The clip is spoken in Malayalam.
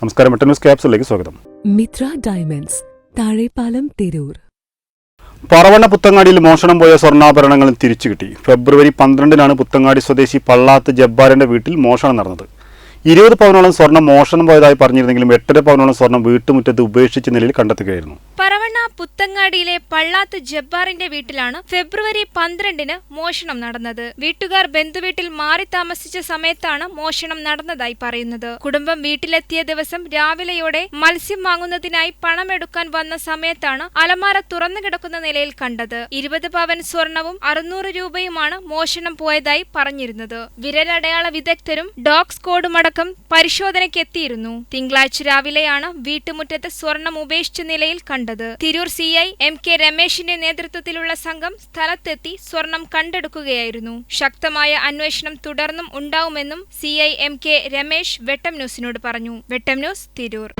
നമസ്കാരം ക്യാപ്സിലേക്ക് സ്വാഗതം. മിത്ര ഡയമണ്ട്സ് താഴെപ്പാലം തിരൂർ. പറവണ്ണ പുത്തങ്ങാടിയിൽ മോഷണം പോയ സ്വർണാഭരണങ്ങൾ തിരിച്ചു കിട്ടി. ഫെബ്രുവരി പന്ത്രണ്ടിനാണ് പുത്തങ്ങാടി സ്വദേശി പള്ളാത്ത് ജബ്ബാറിന്റെ വീട്ടിൽ മോഷണം നടന്നത്. ഇരുപത് പവനോളം സ്വർണം മോഷണം പോയതായി പറഞ്ഞിരുന്നെങ്കിലും എട്ടര പവനോളം സ്വർണം വീട്ടുമുറ്റത്ത് ഉപേക്ഷിച്ച നിലയിൽ കണ്ടെത്തുകയായിരുന്നു. പറവണ്ണ പുത്തങ്ങാടിയിലെ പള്ളാത്ത് ജബ്ബാറിന്റെ വീട്ടിലാണ് ഫെബ്രുവരി പന്ത്രണ്ടിന് മോഷണം നടന്നത്. വീട്ടുകാർ ബന്ധുവീട്ടിൽ മാറി താമസിച്ച സമയത്താണ് മോഷണം നടന്നതായി പറയുന്നത്. കുടുംബം വീട്ടിലെത്തിയ ദിവസം രാവിലെയോടെ മത്സ്യം വാങ്ങുന്നതിനായി പണമെടുക്കാൻ വന്ന സമയത്താണ് അലമാര തുറന്നു കിടക്കുന്ന നിലയിൽ കണ്ടത്. ഇരുപത് പവൻ സ്വർണവും അറുന്നൂറ് രൂപയുമാണ് മോഷണം പോയതായി പറഞ്ഞിരുന്നത്. വിരലടയാള വിദഗ്ധരും ഡോഗ് സ്ക്വാഡും അടക്കം പരിശോധനയ്ക്ക് തിങ്കളാഴ്ച രാവിലെയാണ് വീട്ടുമുറ്റത്ത് സ്വർണം ഉപേക്ഷിച്ച നിലയിൽ കണ്ടത്. Tirur C I M K രമേശിന്റെ നേതൃത്വത്തിലുള്ള സംഘം സ്ഥലത്തെത്തി സ്വർണം കണ്ടെടുക്കുകയായിരുന്നു. ശക്തമായ അന്വേഷണം തുടർന്നും ഉണ്ടാവുമെന്നും C I M K Ramesh Vettam ന്യൂസിനോട് പറഞ്ഞു. വെട്ടം ന്യൂസ് തിരൂർ.